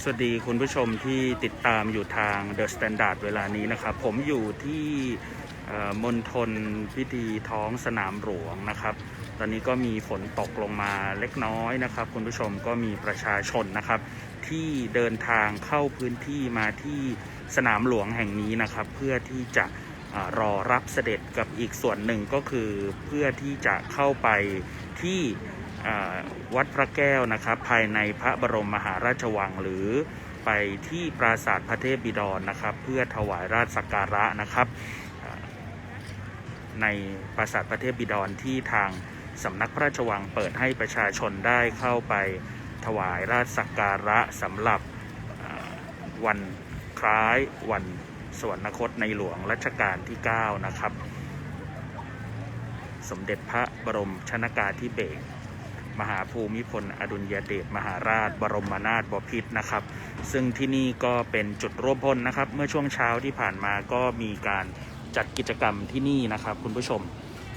สวัสดีคุณผู้ชมที่ติดตามอยู่ทาง The Standard เวลานี้นะครับ ผมอยู่ที่มณฑลพิธีท้องสนามหลวงนะครับ ตอนนี้ก็มีฝนตกลงมาเล็กน้อยนะครับ คุณผู้ชมก็มีประชาชนนะครับ ที่เดินทางเข้าพื้นที่มาที่สนามหลวงแห่งนี้นะครับ เพื่อที่จะรอรับเสด็จกับอีกส่วนหนึ่งก็คือเพื่อที่จะเข้าไปที่ วัดพระแก้วนะครับภายในพระบรมมหาราชวังหรือไปที่ปราสาทพระเทพบิดรนนะครับ เพื่อถวายราชสักการะนะครับในปราสาทพระเทพบิดรที่ทางสำนักพระราชวังเปิดให้ประชาชนได้เข้าไปถวายราชสักการะสำหรับวันคล้ายวันสวรรคตในหลวงรัชกาลที่ 9 นะครับ สมเด็จพระบรมชนากาธิเบศร มหาภูมิพลอดุลยเดชมหาราช บรมนาถบพิตรนะครับ ซึ่งที่นี่ก็เป็นจุดร่วมพลนะครับ เมื่อช่วงเช้าที่ผ่านมาก็มีการจัดกิจกรรมที่นี่นะครับ คุณผู้ชม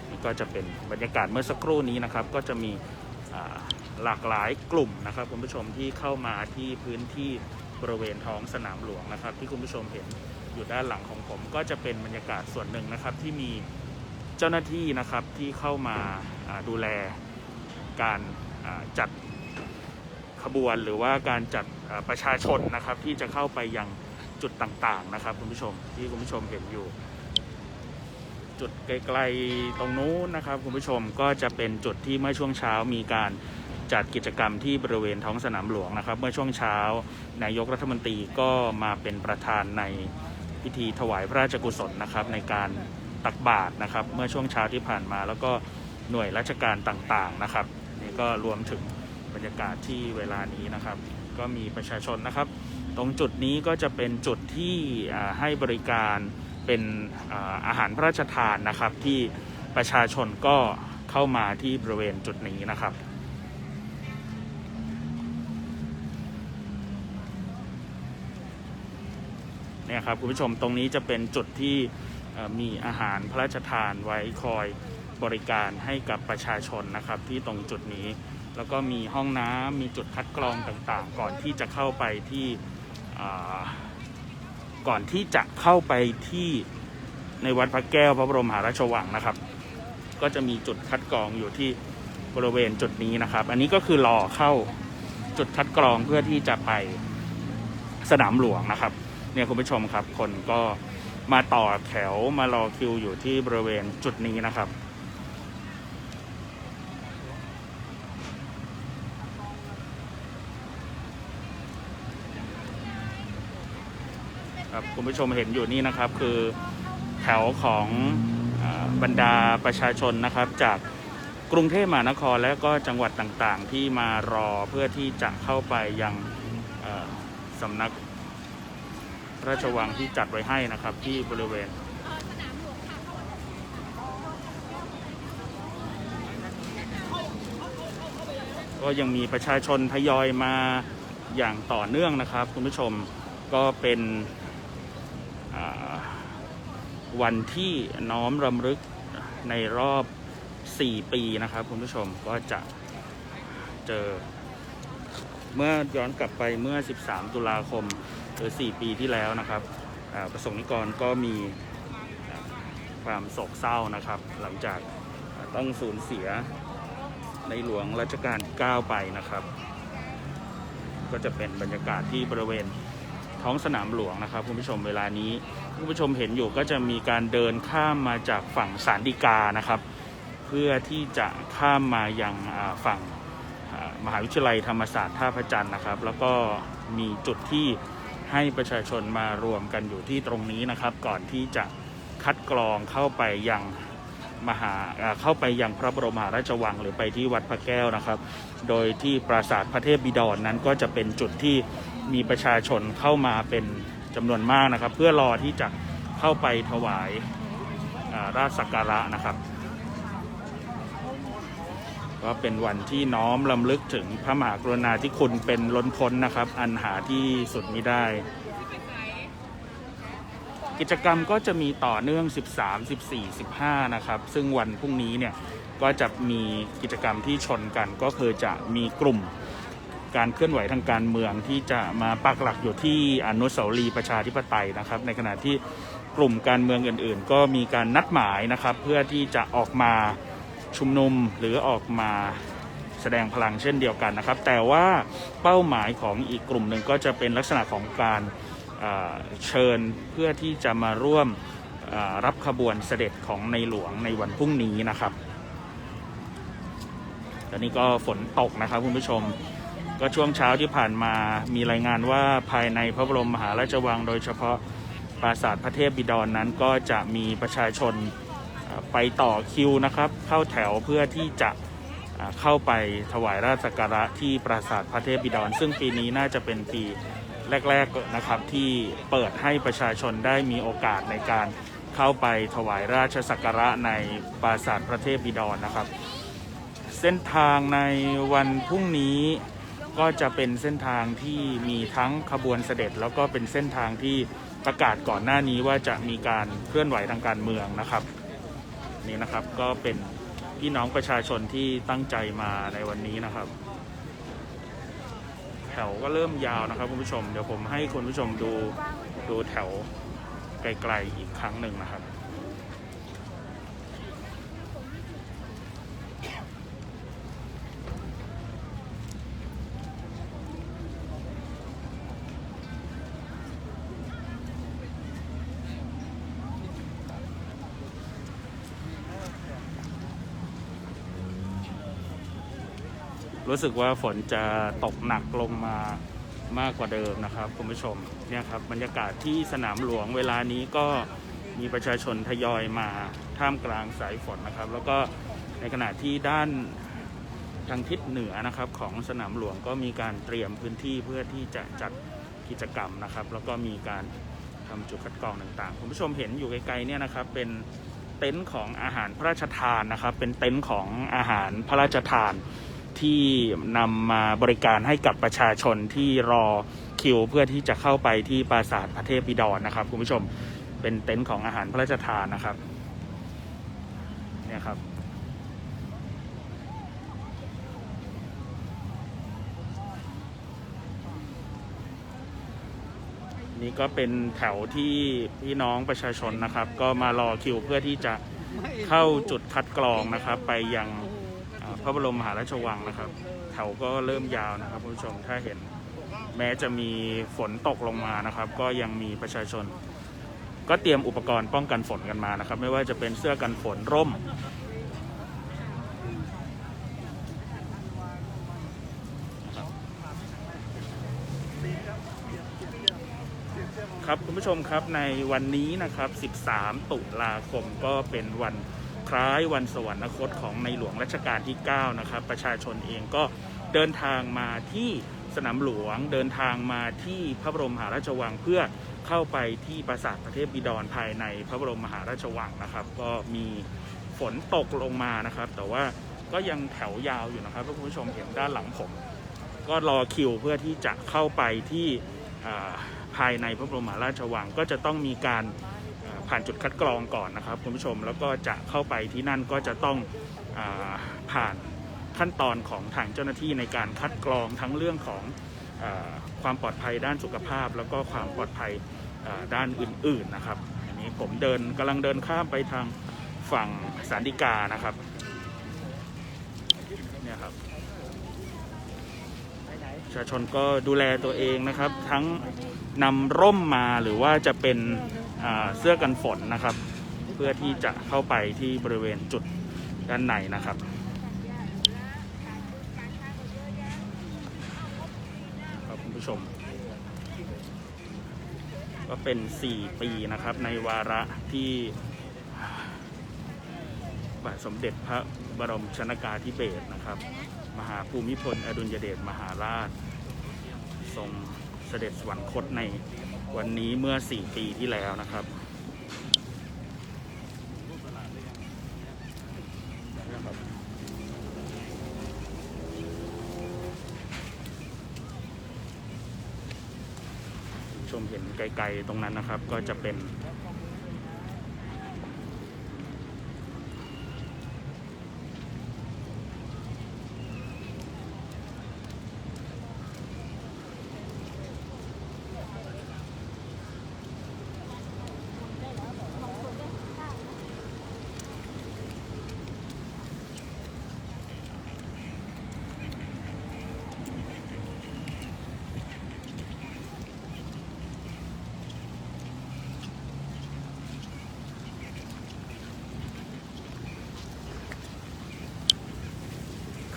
นี่ก็จะเป็นบรรยากาศเมื่อสักครู่นี้นะครับ ก็จะมีหลากหลายกลุ่มนะครับ คุณผู้ชมที่เข้ามาที่พื้นที่บริเวณท้องสนามหลวงนะครับ ที่คุณผู้ชมเห็นอยู่ด้านหลังของผม ก็จะเป็นบรรยากาศส่วนหนึ่งนะครับที่มีเจ้าหน้าที่นะครับที่เข้ามาดูแล การจัดขบวนหรือว่าการจัดประชาชนนะครับ ที่จะเข้าไปยังจุดต่างๆนะครับคุณผู้ชมที่คุณผู้ชมเห็นอยู่ จุดไกลๆตรงนู้นนะครับคุณผู้ชมก็จะเป็นจุดที่เมื่อช่วงเช้ามีการจัดกิจกรรมที่บริเวณท้องสนามหลวงนะครับ เมื่อช่วงเช้านายกรัฐมนตรีก็มาเป็นประธานในพิธีถวายพระราชกุศลนะครับ ในการตักบาตรนะครับ เมื่อช่วงเช้าที่ผ่านมา แล้วก็หน่วยราชการต่างๆนะครับ นี่ก็รวมถึงบรรยากาศที่เวลานี้นะครับ ก็มีประชาชนนะครับ ตรงจุดนี้ก็จะเป็นจุดที่ให้บริการเป็นอาหารพระราชทานนะครับ ที่ประชาชนก็เข้ามาที่บริเวณจุดนี้นะครับเนี่ยครับคุณผู้ชมตรงนี้จะเป็นจุดที่มีอาหารพระราชทานไว้คอย บริการให้กับประชาชนนะครับที่ตรงจุดนี้ แล้วก็มีห้องน้ำมีจุดคัดกรองต่างๆ ก่อนที่จะเข้าไปที่ก่อนที่จะเข้าไปที่ในวัดพระแก้วพระบรมมหาราชวังนะครับ ก็จะมีจุดคัดกรองอยู่ที่บริเวณจุดนี้นะครับ อันนี้ก็คือรอเข้าจุดคัดกรองเพื่อที่จะไปสนามหลวงนะครับ เนี่ยคุณผู้ชมครับ คนก็มาต่อแถวมารอคิวอยู่ที่บริเวณจุดนี้นะครับ ครับคุณผู้ชมเห็นอยู่นี่นะครับคือแถวของบรรดาประชาชนนะครับ จากกรุงเทพมหานครและก็จังหวัดต่างๆ ที่มารอเพื่อที่จะเข้าไปยังสำนักพระราชวังที่จัดไว้ให้นะครับที่บริเวณก็ยังมีประชาชนทยอยมาอย่างต่อเนื่องนะครับ คุณผู้ชมก็เป็น วันที่น้อมรำลึกในรอบ 4 ปีนะครับ คุณผู้ชมก็จะเจอ เมื่อย้อนกลับไปเมื่อ 13 ตุลาคมหรือ 4 ปีที่แล้วนะครับประสงค์นิกรก็มีความโศกเศร้านะครับ หลังจากต้องสูญเสียในหลวงรัชกาลที่ 9 ไปนะครับ ก็จะเป็นบรรยากาศที่บริเวณท้องสนามหลวงนะครับ คุณผู้ชมเวลานี้ คุณผู้ชมเห็นอยู่ก็จะมีการเดินข้ามมาจากฝั่งสารดิกานะครับ เพื่อที่จะข้ามมายังฝั่งมหาวิทยาลัยธรรมศาสตร์ท่าพระจันทร์นะครับ แล้วก็มีจุดที่ให้ประชาชนมารวมกันอยู่ที่ตรงนี้นะครับ ก่อนที่จะคัดกรองเข้าไปยังมหาอ่าเข้าไปยังพระบรมมหาราชวังหรือไปที่วัดพระแก้วนะครับ โดยที่ปราสาทพระเทพบิดรนนั้นก็จะเป็นจุดที่มีประชาชนเข้ามาเป็น จำนวนมากนะครับ เพื่อรอที่จะเข้าไปถวายราชสักการะนะครับ ก็เป็นวันที่น้อมลำลึกถึงพระมหากรุณาธิคุณเป็นล้นพ้นนะครับ อันหาที่สุดมิได้ กิจกรรมก็จะมีต่อเนื่อง 13 14 15 นะครับ ซึ่งวันพรุ่งนี้เนี่ยก็จะมีกิจกรรมที่ชนกันก็คือจะมีกลุ่ม การเคลื่อนไหวทางการเมืองที่จะมาปักหลักอยู่ที่อนุสาวรีย์ประชาธิปไตยนะครับ ในขณะที่กลุ่มการเมืองอื่น ๆ ก็มีการนัดหมายนะครับ เพื่อที่จะออกมาชุมนุมหรือออกมาแสดงพลังเช่นเดียวกันนะครับ แต่ว่าเป้าหมายของอีกกลุ่มหนึ่งก็จะเป็นลักษณะของการเชิญเพื่อที่จะมาร่วมรับขบวนเสด็จของในหลวงในวันพรุ่งนี้นะครับตอนนี้ก็ฝนตกนะครับคุณผู้ชม ก็ช่วงเช้าที่ผ่านมามีรายงานว่าภายในพระบรมมหาราชวัง โดยเฉพาะปราสาทพระเทพบิดรนนั้นก็จะมีประชาชนไปต่อคิวนะครับ เข้าแถวเพื่อที่จะเข้าไปถวายราชสักการะที่ปราสาทพระเทพบิดร ซึ่งปีนี้น่าจะเป็นปีแรกๆนะครับที่เปิดให้ประชาชนได้มีโอกาสในการเข้าไปถวายราชสักการะในปราสาทพระเทพบิดรนะครับ เส้นทางในวันพรุ่งนี้ ก็จะเป็นเส้นทางที่มีทั้งขบวนเสด็จ แล้วก็เป็นเส้นทางที่ประกาศก่อนหน้านี้ว่าจะมีการเคลื่อนไหวทางการเมืองนะครับ นี่นะครับก็เป็นพี่น้องประชาชนที่ตั้งใจมาในวันนี้นะครับ แถวก็เริ่มยาวนะครับคุณผู้ชม เดี๋ยวผมให้คุณผู้ชมดูดูแถวไกลๆอีกครั้งหนึ่งนะครับ รู้สึกว่าฝนจะตกหนักลงมามากกว่าเดิมนะครับคุณผู้ชมเนี่ยครับบรรยากาศที่สนามหลวงเวลานี้ก็มีประชาชนทยอยมาท่ามกลางสายฝนนะครับ แล้วก็ในขณะที่ด้านทางทิศเหนือนะครับของสนามหลวงก็มีการเตรียมพื้นที่เพื่อที่จะจัดกิจกรรมนะครับ แล้วก็มีการทำจุดคัดกรองต่างๆ คุณผู้ชมเห็นอยู่ไกลๆเนี่ยนะครับเป็นเต็นท์ของอาหารพระราชทานนะครับ เป็นเต็นท์ของอาหารพระราชทาน ที่นำมาบริการให้กับประชาชนที่รอคิวเพื่อที่จะเข้าไปที่ปราสาทพระเทพบิดรนนะครับคุณผู้ชมเป็นเต็นท์ของอาหารพระราชทานนะครับเนี่ยครับนี่ก็เป็นแถวที่พี่น้องประชาชนนะครับ ก็มารอคิวเพื่อที่จะเข้าจุดคัดกรองนะครับ ไปยัง พระบรมมหาราชวังนะครับแถวก็เริ่มยาวนะครับคุณผู้ชมถ้าเห็น แม้จะมีฝนตกลงมานะครับ ก็ยังมีประชาชน ก็เตรียมอุปกรณ์ป้องกันฝนกันมานะครับ ไม่ว่าจะเป็นเสื้อกันฝนร่ม ครับคุณผู้ชมครับในวันนี้นะครับ 13 ตุลาคมก็เป็นวัน คล้ายวันสวรรคตของในหลวงรัชกาลที่ 9 นะครับ ประชาชนเองก็เดินทางมาที่สนามหลวงเดินทางมาที่พระบรมมหาราชวังเพื่อเข้าไปที่ปราสาทประเทศบิดรภายในพระบรมมหาราชวังนะครับ ก็มีฝนตกลงมานะครับ แต่ว่าก็ยังแถวยาวอยู่นะครับถ้าคุณผู้ชมเห็นด้านหลังผม ก็รอคิวเพื่อที่จะเข้าไปที่ภายในพระบรมมหาราชวังก็จะต้องมีการ ผ่านจุดคัดกรองก่อนนะครับคุณผู้ชมแล้วก็จะเข้าไปที่นั่นก็จะต้องอผ่านขั้นตอนของทางเจ้าหน้าที่ในการคัดกรองทั้งเรื่องของอความปลอดภัยด้านสุขภาพ แล้วก็ความปลอดภัยด้านอื่นๆนะครับอันนี้ผมเดินกำลังเดินข้ามไปทางฝั่งสารดิกานะครับเนี่ยครับประชาชนก็ดูแลตัวเองนะครับ ทั้งนำร่มมาหรือว่าจะเป็น เสื้อกันฝนนะครับ เพื่อที่จะเข้าไปที่บริเวณจุดด้านในนะครับครับคุณผู้ชม ก็เป็น 4 ปีนะครับในวาระที่บาทสมเด็จพระบรมชนากาธิเบศรนะครับ มหาภูมิพลอดุลยเดชมหาราช ทรงเสด็จสวรรคตใน วันนี้เมื่อ 4 ปีที่แล้วนะครับนะครับ ชมเห็นไกลๆตรงนั้นนะครับ ก็จะเป็น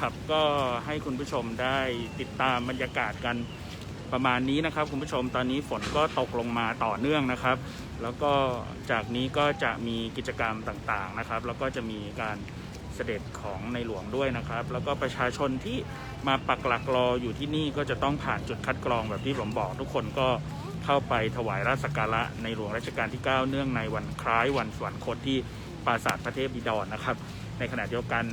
ครับ ก็ให้คุณผู้ชมได้ติดตามบรรยากาศกันประมาณนี้นะครับ คุณผู้ชมตอนนี้ฝนก็ตกลงมาต่อเนื่องนะครับ แล้วก็จากนี้ก็จะมีกิจกรรมต่างๆนะครับ แล้วก็จะมีการเสด็จของในหลวงด้วยนะครับ แล้วก็ประชาชนที่มาปักหลักรออยู่ที่นี่ก็จะต้องผ่านจุดคัดกรองแบบที่ผมบอก ทุกคนก็เข้าไปถวายราชสักการะในหลวงรัชกาลที่ 9 เนื่องในวันคล้ายวันสวรรคตที่ปราสาทพระเทพบิดรนะครับ ในขณะเดียวกัน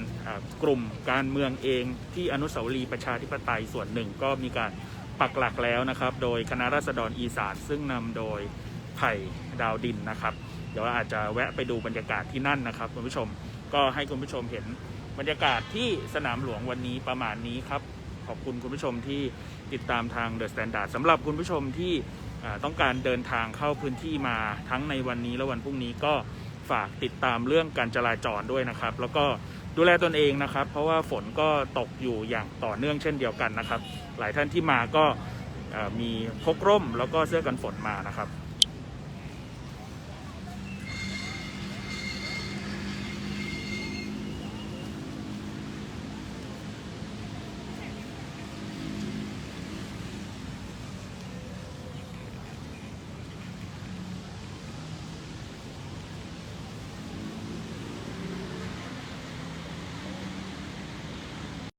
กลุ่มการเมืองเองที่อนุสาวรีย์ประชาธิปไตยส่วนหนึ่งก็มีการปักหลักแล้วนะครับ โดยคณะราษฎรอีสานซึ่งนำโดยไผ่ดาวดินนะครับ เดี๋ยวอาจจะแวะไปดูบรรยากาศที่นั่นนะครับคุณผู้ชมก็ให้คุณผู้ชมเห็นบรรยากาศที่สนามหลวงวันนี้ประมาณนี้ครับ ขอบคุณคุณผู้ชมที่ติดตามทาง The Standard สำหรับคุณผู้ชมที่ต้องการเดินทางเข้าพื้นที่มาทั้งในวันนี้และวันพรุ่งนี้ก็ ฝากติดตามเรื่องการจราจรด้วยนะครับ แล้วก็ดูแลตนเองนะครับ เพราะว่าฝนก็ตกอยู่อย่างต่อเนื่องเช่นเดียวกันนะครับ หลายท่านที่มาก็มีพกร่มแล้วก็เสื้อกันฝนมานะครับ